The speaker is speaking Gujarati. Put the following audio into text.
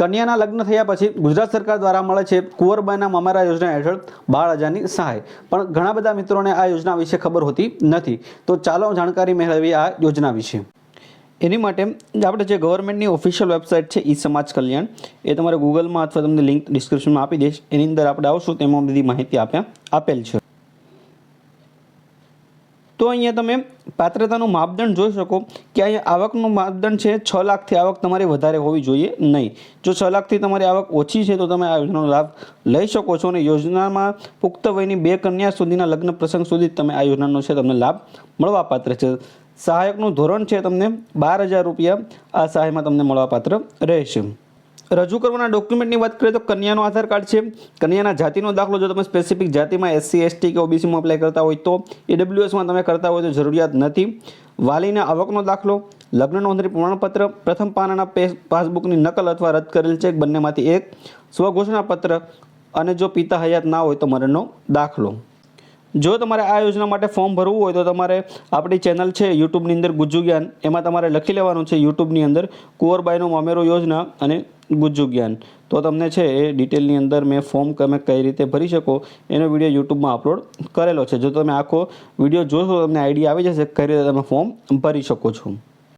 કન્યાના લગ્ન થયા પછી ગુજરાત સરકાર દ્વારા મળે છે કુંવરબાઈના મમારા યોજના હેઠળ બાર હજારની સહાય. પણ ઘણા બધા મિત્રોને આ યોજના વિશે ખબર હોતી નથી. તો ચાલો જાણકારી મેળવીએ આ યોજના વિશે. એની માટે આપણે જે ગવર્મેન્ટની ઓફિશિયલ વેબસાઇટ છે ઈ સમાજ કલ્યાણ, એ તમારે ગૂગલમાં અથવા તમને લિંક ડિસ્ક્રિપ્શનમાં આપી દઈશ. એની અંદર આપણે આવશું, તેમાં બધી માહિતી આપ્યા આપેલ છે. તો અહીંયા તમે પાત્રતાનું માપદંડ જોઈ શકો કે અહીંયા આવકનું માપદંડ છે છ લાખથી આવક તમારી વધારે હોવી જોઈએ નહીં. જો છ લાખથી તમારી આવક ઓછી છે તો તમે આ યોજનાનો લાભ લઈ શકો છો અને યોજનામાં પુખ્ત વયની બે કન્યા સુધીના લગ્ન પ્રસંગ સુધી તમે આ યોજનાનો છે તમને લાભ મળવાપાત્ર છે. સહાયકનું ધોરણ છે તમને બાર હજાર રૂપિયા આ સહાયમાં તમને મળવાપાત્ર રહેશે. રજૂ કરવાના ડોક્યુમેન્ટની વાત કરીએ તો કન્યાનો આધાર કાર્ડ છે. કન્યાના જાતિનો દાખલો જો તમે સ્પેસિફિક જાતિમાં એસસી એસટી કે ઓબીસીમાં એપ્લાય કરતા હોય તો ઈડબ્લ્યુએસમાં તમે કરતા હોય તો જરૂરિયાત નથી. વાલીના આવકનો દાખલો, લગ્ન નોંધણી પ્રમાણપત્ર, પ્રથમ પાનાના પાસબુકની નકલ અથવા રદ કરેલ ચેક બંનેમાંથી એક સ્વઘોષણાપત્ર અને જો પિતા હયાત ના હોય તો મરણનો દાખલો. જો તમારે આ યોજના માટે ફોર્મ ભરવું હોય તો તમારે આપણી ચેનલ છે, યુટ્યુબની અંદર ગુજ્જુ જ્ઞાન. એમાં તમારે લખી લેવાનું છે, યુટ્યુબની અંદર કુંવરબાઈનો મામેરો યોજના અને ગુજ્જુ જ્ઞાન. તો તમને છે, એ ડિટેલની અંદર મેં ફોર્મ તમે કઈ રીતે ભરી શકો, એનો વીડિયો યુટ્યુબમાં અપલોડ કરેલો છે. જો તમે આખો વીડિયો જોશો તો તમને આઈડિયા આવી જશે કઈ રીતે તમે ફોર્મ ભરી શકો છો.